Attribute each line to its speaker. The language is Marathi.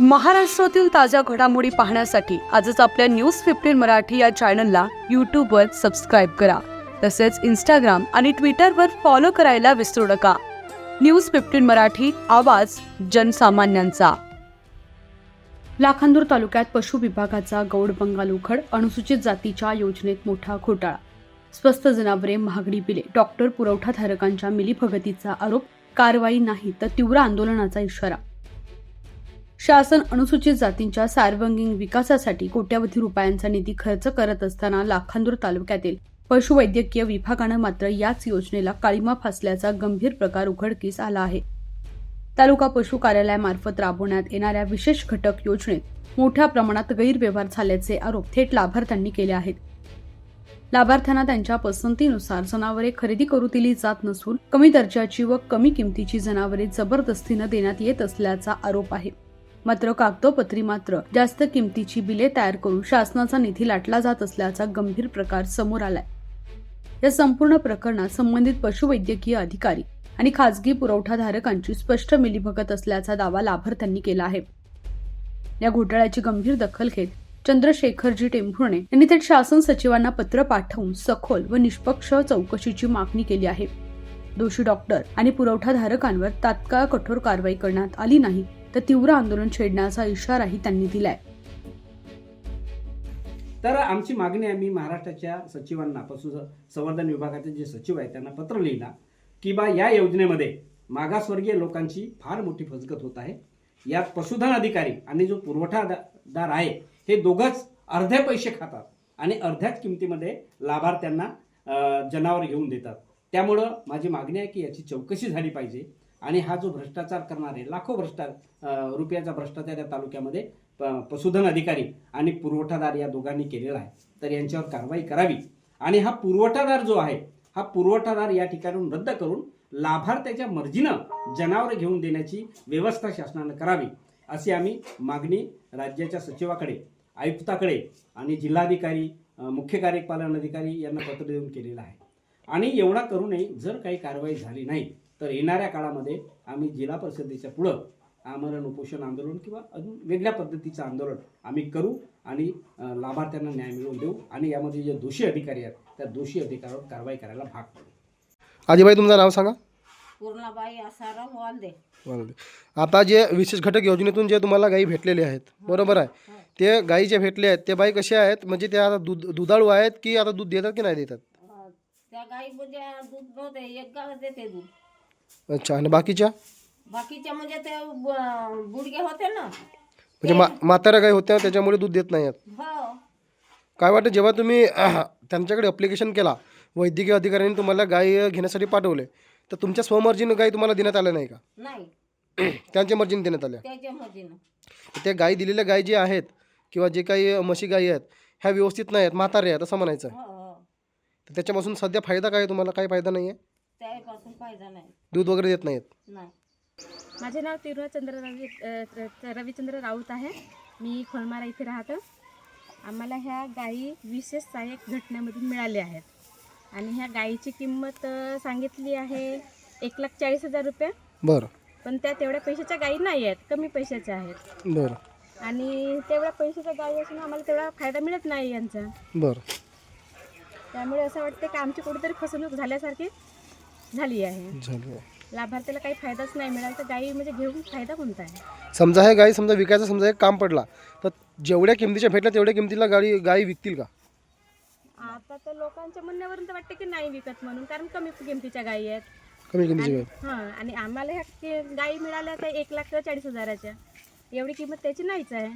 Speaker 1: महाराष्ट्रातील ताज्या घडामोडी पाहण्यासाठी आजच आपल्या न्यूज फिफ्टीन मराठी या चॅनलला यूट्यूबवर सबस्क्राईब करा. तसेच इंस्टाग्राम आणि ट्विटरवर फॉलो करायला विसरू नका. न्यूज फिफ्टीन मराठी आवाज जनसामान्यांचा. लाखांदूर तालुक्यात पशु विभागाचा गौड बंगाल उखड अनुसूचित जातीच्या योजनेत मोठा घोटाळा. स्वस्त जनावरे महागडी बिले. डॉक्टर पुरवठाधारकांच्या मिलीभगतीचा आरोप कारवाई नाही तर तीव्र आंदोलनाचा इशारा. शासन अनुसूचित जातींच्या सार्वंगीण विकासासाठी कोट्यावधी रुपयांचा निधी खर्च करत असताना लाखांदूर तालुक्यातील पशुवैद्यकीय विभागानं मात्र याच योजनेला काळीमा फासल्याचा गंभीर प्रकार उघडकीस आला आहे. तालुका पशु कार्यालयामार्फत राबवण्यात येणाऱ्या विशेष घटक योजनेत मोठ्या प्रमाणात गैरव्यवहार झाल्याचे आरोप थेट लाभार्थ्यांनी केले आहेत. लाभार्थ्यांना त्यांच्या पसंतीनुसार जनावरे खरेदी करू दिली जात नसून कमी दर्जाची व कमी किमतीची जनावरे जबरदस्तीनं देण्यात येत असल्याचा आरोप आहे. मात्र कागदोपत्री मात्र. जास्त किमतीची बिले तयार करून शासनाचा निधी लाटला जात असल्याचा गंभीर प्रकार समोर आलाय. या संपूर्ण प्रकरणात संबंधित पशुवैद्यकीय अधिकारी आणि खासगी पुरवठाधारकांची स्पष्ट मिलीभगत असल्याचा दावा लाभार्थ्यांनी केला आहे. या घोटाळ्याची गंभीर दखल घेत चंद्रशेखरजी टेंभुर्णे यांनी थेट शासन सचिवांना पत्र पाठवून सखोल व निष्पक्ष चौकशीची मागणी केली आहे. दोषी डॉक्टर आणि पुरवठाधारकांवर तात्काळ कठोर कारवाई करण्यात आली नाही. तर तीव्र आंदोलन छेडण्याचा इशाराही त्यांनी दिलाय.
Speaker 2: तर आमची मागणी आम्ही महाराष्ट्राच्या सचिवांना पशु संवर्धन विभागाचे जे सचिव आहेत त्यांना पत्र लिहिला की बा या योजनेमध्ये मागासवर्गीय लोकांची फार मोठी फसगत होत आहे. यात पशुधन अधिकारी आणि जो पुरवठादार आहे हे दोघंच अर्धे पैसे खातात आणि अर्ध्याच किमतीमध्ये लाभार्थ्यांना जनावर घेऊन देतात. त्यामुळं माझी मागणी आहे की याची चौकशी झाली पाहिजे. आणि हा जो भ्रष्टाचार करणारे लाखो भ्रष्टा रुपयाचा भ्रष्टाचार या तालुक्यामध्ये प- पशुधन अधिकारी आणि पुरवठादार या दोघांनी केलेला आहे. तर यांच्यावर कारवाई करावी. आणि हा पुरवठादार जो आहे हा पुरवठादार या ठिकाणून रद्द करून लाभार्थ्याच्या मर्जीनं जनावरं घेऊन देण्याची व्यवस्था शासनानं करावी अशी आम्ही मागणी राज्याच्या सचिवाकडे आयुक्ताकडे आणि जिल्हाधिकारी मुख्य कार्यपालन अधिकारी यांना पत्र देऊन केलेलं आहे. आणि एवढा करूनही जर काही कारवाई झाली नाही तर येणाऱ्या काळामध्ये आम्ही जिल्हा परिषदेच्या पुढं आमरण उपोषण आंदोलन किंवा अजून वेगळ्या पद्धतीचं आंदोलन आम्ही करू आणि लाभार्थ्यांना न्याय मिळवून देऊ आणि यामध्ये जे दोषी अधिकारी आहेत त्या दोषी अधिकाऱ्यावर कारवाई करायला भाग पडू.
Speaker 3: आजीबाई तुमचं नाव सांगा.
Speaker 4: पूर्णाबाई आसाराम वालदे.
Speaker 3: बरोबर. आता जे विशेष घटक योजनेतून जे तुम्हाला गायी भेटलेले आहेत बरोबर आहे. ते गायी जे भेटले आहेत ते बाई कसे आहेत? म्हणजे ते आता दूध दुधाळू आहेत की आता दूध देतात की नाही देतात?
Speaker 4: त्या गाई म्हणजे दूध नव्हते एक गाव देते दूध.
Speaker 3: अच्छा आणि बाकीच्या?
Speaker 4: बाकीच्या म्हणजे ते ब- बुडगे होते ना.
Speaker 3: म्हणजे मा म्हाताऱ्या गाई होत्या त्याच्यामुळे दूध देत नाही आहेत
Speaker 4: हो.
Speaker 3: काय वाटतं जेव्हा तुम्ही त्यांच्याकडे अप्लिकेशन केला वैद्यकीय अधिकाऱ्यांनी तुम्हाला गाय घेण्यासाठी पाठवले तर तुमच्या स्वमर्जीनं गाई तुम्हाला देण्यात आल्या नाही का?
Speaker 4: नाही.
Speaker 3: त्यांच्या मर्जीने देण्यात आल्या.
Speaker 4: त्याच्या मधीनं
Speaker 3: तर त्या गायी दिलेल्या गायी जे आहेत किंवा जे काही म्हशी गायी आहेत ह्या व्यवस्थित नाही आहेत म्हातारे आहेत असं म्हणायचं.
Speaker 4: हो हो.
Speaker 3: तर त्याच्यापासून सध्या फायदा काय आहे तुम्हाला? काही फायदा नाही आहे
Speaker 4: त्यापासून फायदा नाही.
Speaker 3: दूध वगैरे देत नाहीत?
Speaker 4: नाही.
Speaker 5: माझे नाव तिरुचंद्र रवी अ, र- रविचंद्र राऊत आहे. मी खोलमारा इथे राहतो. आम्हाला ह्या गायी विशेष सहाय्यक घटनेमधून मिळाल्या आहेत. आणि ह्या गायीची किंमत अ, सांगितली आहे एक लाख चाळीस हजार रुपये.
Speaker 3: बरं.
Speaker 5: पण त्या तेवढ्या पैशाच्या गायी नाही आहेत कमी पैशाच्या आहेत.
Speaker 3: बरं.
Speaker 5: आणि तेवढ्या पैशाच्या गायी असून आम्हाला तेवढा फायदा मिळत नाही यांचा.
Speaker 3: बरं.
Speaker 5: त्यामुळे असं वाटतं की आमची कुठेतरी फसवणूक झाल्यासारखी झाली आहे.
Speaker 3: झालं
Speaker 5: लाभार्थीला काही फायदाच नाही मिळाला तर गायी म्हणजे घेऊन फायदा कोणता आहे?
Speaker 3: समजा हे गाई समजा विकायचं समजा एक काम पडला तर जेवढ्या किमतीच्या भेटल्या तेवढ्या किमतीला गाडी गाई विकतील का?
Speaker 5: आता तर लोकांच्या म्हणण्यावरून तर वाटतं की नाही विकत म्हणून कारण कमी किमतीच्या गायी आहेत.
Speaker 3: कमी किमतीच्या गाई.
Speaker 5: हां आणि आम्हाला ह्या कि- गायी मिळाल्या त्या एक लाख चाळीस हजाराच्या. एवढी किंमत त्याची नाहीच आहे.